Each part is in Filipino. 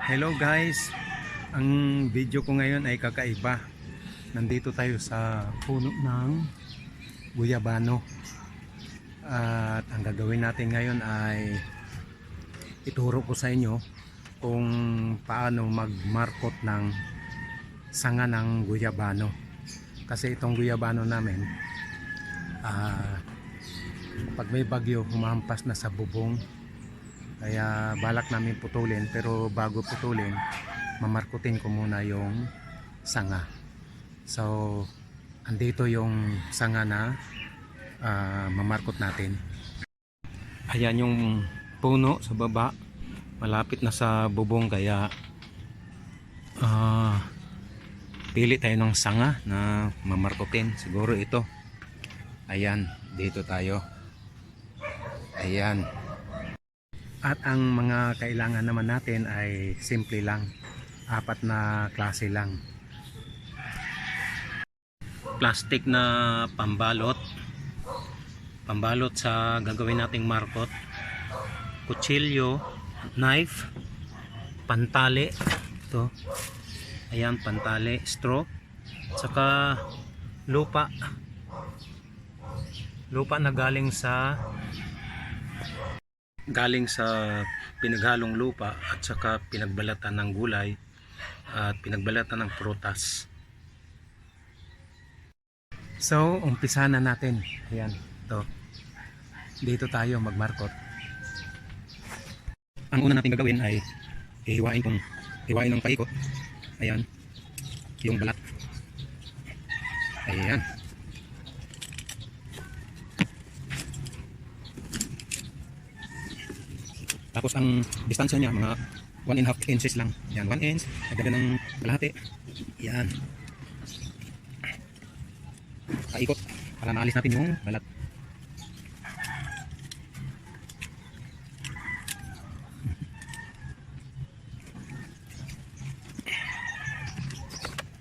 Hello guys, ang video ko ngayon ay kakaiba. Nandito tayo sa puno ng guyabano. At ang gagawin natin ngayon ay ituro ko sa inyo kung paano magmarkot ng sanga ng guyabano. Kasi itong guyabano namin, ah, pag may bagyo, humahampas na sa bubong kaya balak namin putulin pero bago putulin, mamarkutin ko muna yung sanga. So, andito yung sanga na ah, mamarkot natin. Ayan yung puno sa baba. Malapit na sa bubong kaya ah, pili tayo ng sanga na mamarkutin. Siguro ito. Ayan, dito tayo. Ayan. At ang mga kailangan naman natin ay simple lang. Apat na klase lang. Plastic na pambalot. Pambalot sa gagawin nating markot. Kutsilyo, knife, pantali. Ito. Ayan, pantali, straw. Saka lupa. Lupa na galing sa galing sa pinaghalong lupa at saka pinagbalatan ng gulay at pinagbalatan ng prutas. So, umpisa na natin. Ayan, to. Dito tayo magmarkot. Ang una natin gagawin ay ihiwain kung hiwain ng paikot. Ayan. Yung balat. Ayan. Tapos ang distansya niya mga 1 and half inches lang. Yan, 1 inch. Agad ng kalahati. Yan. Paikot. Para maalis natin yung balat.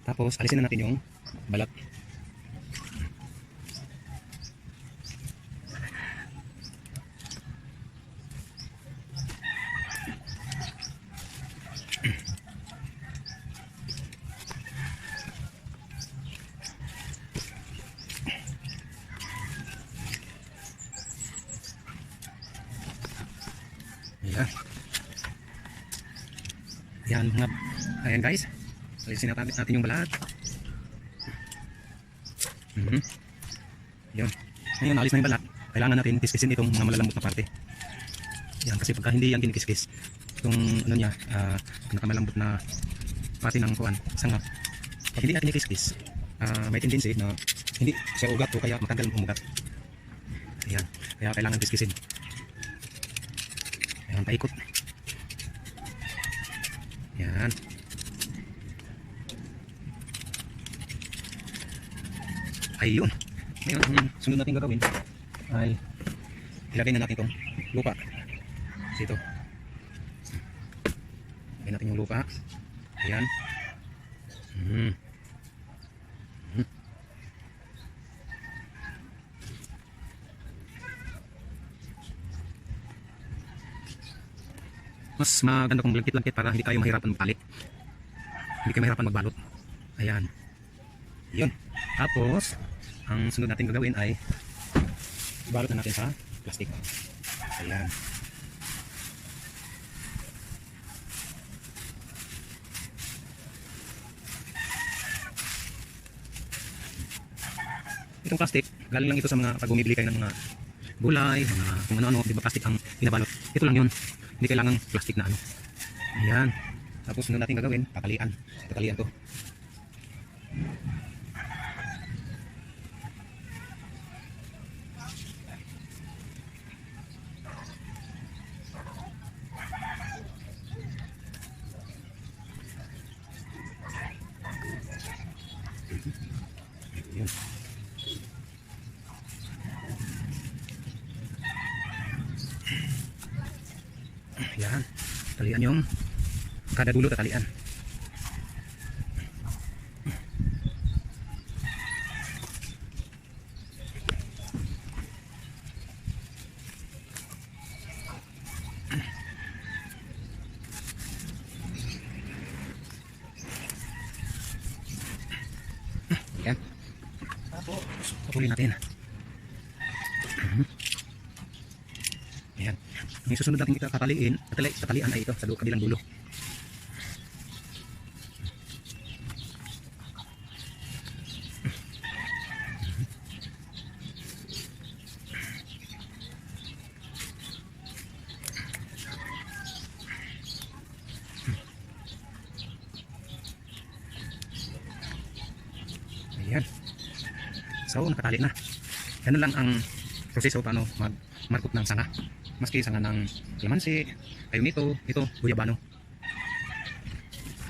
Tapos alisin na natin yung balat. Ayan. Yan mga ayan guys. Alisin natin natin yung balat. Mhm. Yan. Ngayon alis na yung balat. Kailangan natin kiskisin itong mga malalambot na parte. Yan kasi pagka hindi yan kinikiskis, itong ano niya, ah, pinakamalambot na parte ng kuan, sanga. Pag hindi natin kinikiskis, ah, may tendency na hindi siya ugat o kaya matagal umugat. Ayan. Kaya kailangan kiskisin. Ayan, paikot. Yan. Ayun. Ngayon, ang sunod natin gagawin ay ilagay na natin itong lupa. Dito. Ilagay natin yung lupa. Ayan. Hmm. Hmm. Mas maganda kung lagkit-lagkit para hindi tayo mahirapan magpalit. Hindi kayo mahirapan magbalot. Ayan. Yun. Tapos, ang sunod natin gagawin ay ibalot na natin sa plastic. Ayan. Itong plastic, galing lang ito sa mga pag bumibili kayo ng mga gulay, mga kung ano-ano, di ba plastic ang binabalot. Ito lang yun. Hindi kailangan plastic na ano. Ayan. Tapos sunod natin gagawin, pakalian. Pakalian to. yan yung kada dulo tatalian Yan. Tapos, patuloy natin. Susunod natin kita tataliin, tatali, tatalian ay ito sa kabilang dulo. Ayan. So, nakatali na. Ganun lang ang proseso paano mag-markot ng sanga. Maski sanga ng kalamansi, ayun ito, ito, guyabano.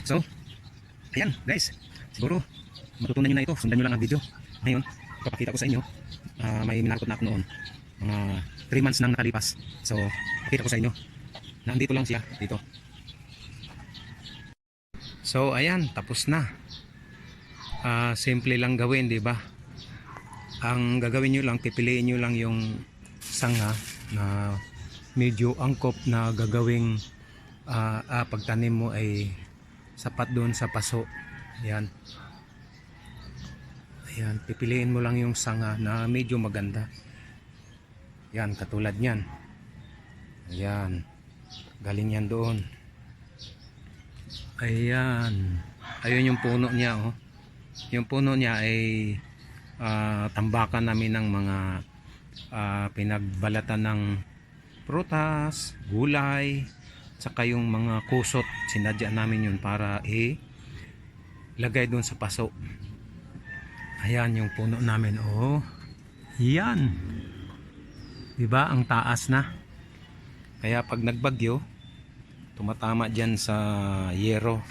So, ayan guys. Siguro, matutunan nyo na ito. Sundan nyo lang ang video. Ngayon, papakita ko sa inyo. ah, may minarkot na ako noon. Mga 3 months nang nakalipas. So, pakita ko sa inyo. Nandito lang siya, dito. So ayan, tapos na. Ah, simple lang gawin, 'di ba? Ang gagawin niyo lang, pipiliin niyo lang yung sanga na medyo angkop na gagawing ah, ah, pagtanim mo ay sapat doon sa paso. Ayan. Ayan, pipiliin mo lang yung sanga na medyo maganda. Yan, katulad niyan. Ayan. Galing yan doon. Ayan. Ayun yung puno niya oh. Yung puno niya ay ah, tambakan namin ng mga ah, pinagbalatan ng prutas, gulay, saka yung mga kusot. Sinadya namin yun para i lagay doon sa paso. Ayan yung puno namin oh. Yan. 'Di ba ang taas na? Kaya pag nagbagyo, tumatama dyan sa yero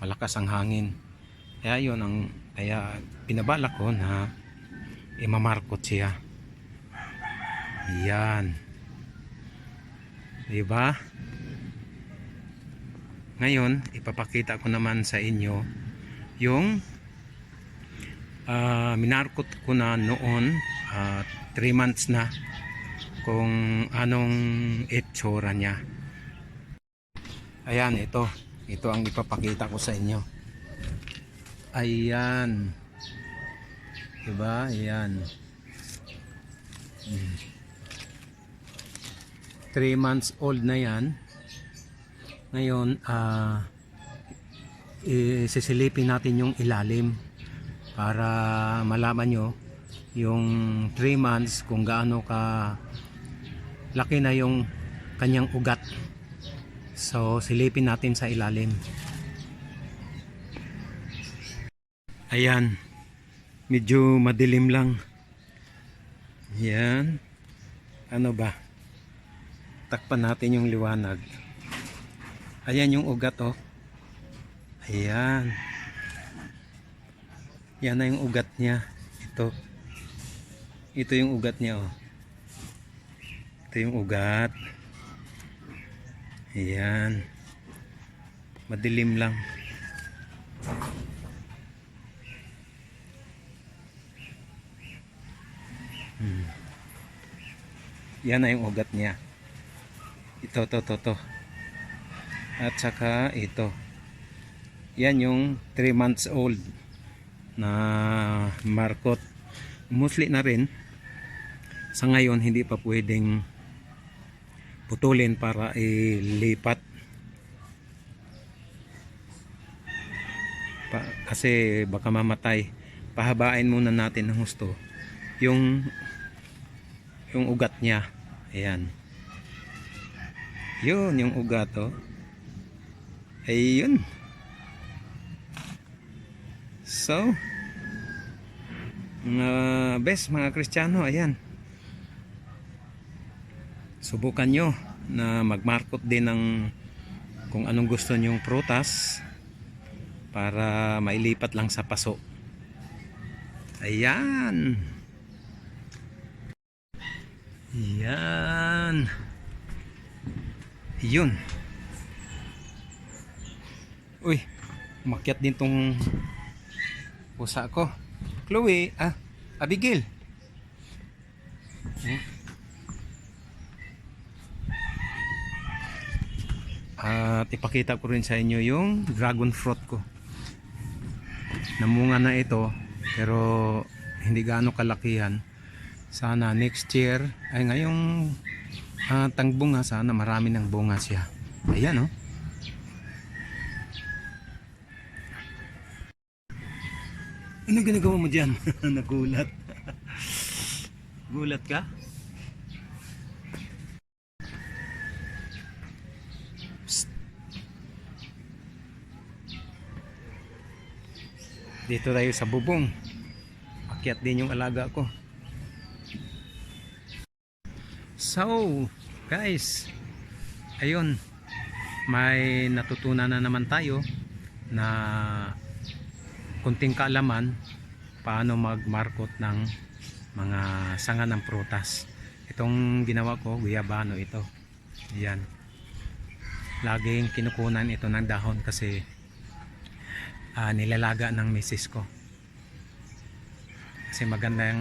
malakas ang hangin kaya yun ang kaya pinabala ko na imamarkot siya yan diba ngayon ipapakita ko naman sa inyo yung ah, minarkot ko na noon 3 months na kung anong itsura niya Ayan, ito. Ito ang ipapakita ko sa inyo. Ayan. Diba? Ayan. 3 months old na yan. Ngayon, ah isisilipin natin yung ilalim para malaman nyo yung 3 months kung gaano ka laki na yung kanyang ugat. So, silipin natin sa ilalim. Ayan. Medyo madilim lang. Yan. Ano ba? Takpan natin yung liwanag. Ayan yung ugat oh. Ayan. Yan na yung ugat niya. Ito. Ito yung ugat niya oh. Ito yung ugat. Ayan. Madilim lang. Hmm. Yan na yung ugat niya. Ito, to, to, to. At saka ito. Yan yung 3 months old na markot. Mostly na rin. Sa ngayon, hindi pa pwedeng putulin para ilipat pa, kasi baka mamatay pahabain muna natin ng husto yung yung ugat niya ayan yun yung ugat oh ayun. So mga best mga kristyano ayan. Subukan nyo na magmarkot din ng kung anong gusto nyong prutas para mailipat lang sa paso. Ayan. Yan yun uy umakyat din tong pusa ko Chloe ah Abigail hmm? At ipakita ko rin sa inyo yung dragon fruit ko. Namunga na ito pero hindi gaano kalakihan. Sana next year, ay ngayong ah, tangbunga, sana marami ng bunga siya. Ayan oh. Ano ginagawa mo dyan? Nagulat. Gulat ka? Psst. Dito tayo sa bubong. Akyat din yung alaga ko. So, guys, ayun, may natutunan na naman tayo na kunting kaalaman paano magmarkot ng mga sanga ng prutas. Itong ginawa ko, guyabano ito. Yan. Laging kinukunan ito ng dahon kasi ah, nilalaga ng misis ko. Kasi magandang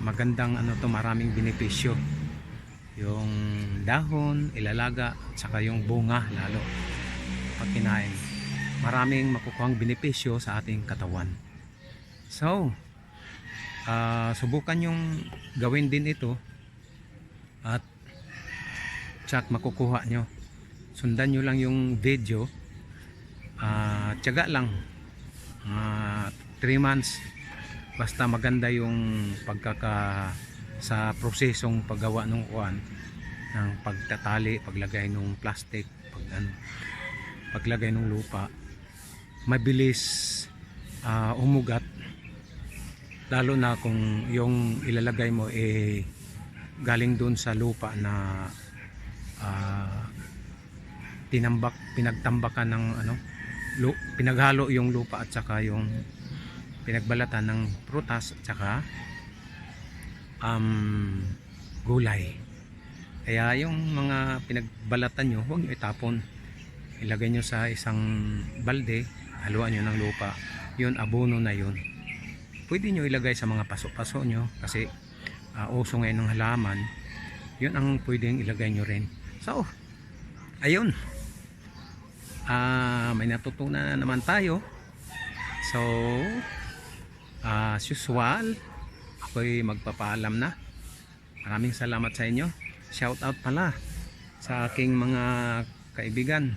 magandang ano to maraming benepisyo. Yung dahon, ilalaga, saka yung bunga lalo pag kinain. Maraming makukuhang benepisyo sa ating katawan. So, ah, subukan yung gawin din ito at tsak makukuha nyo. Sundan nyo lang yung video. Ah, tiyaga lang. 3 months basta maganda yung pagkaka sa prosesong paggawa ng kuan ng pagtatali, paglagay ng plastic, pag ano, paglagay ng lupa mabilis ah, umugat lalo na kung yung ilalagay mo eh galing doon sa lupa na ah, tinambak pinagtambakan ng ano lu, pinaghalo yung lupa at saka yung pinagbalatan ng prutas at saka um, gulay. Kaya yung mga pinagbalatan nyo huwag nyo itapon. Ilagay nyo sa isang balde haluan nyo ng lupa. Yun abono na yun. Pwede nyo ilagay sa mga paso-paso nyo kasi uh, uso ngayon ng halaman. Yun ang pwedeng ilagay nyo rin. So ayun. Ah, may natutunan na naman tayo. So ah, as usual ako'y magpapaalam na. Maraming salamat sa inyo. Shout out pala sa aking mga kaibigan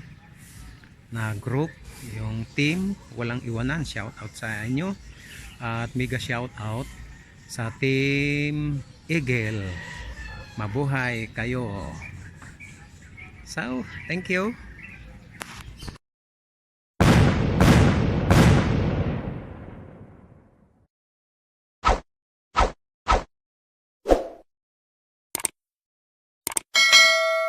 na group yung team walang iwanan. Shout out sa inyo. At mega shout out sa team Eagle. Mabuhay kayo. So thank you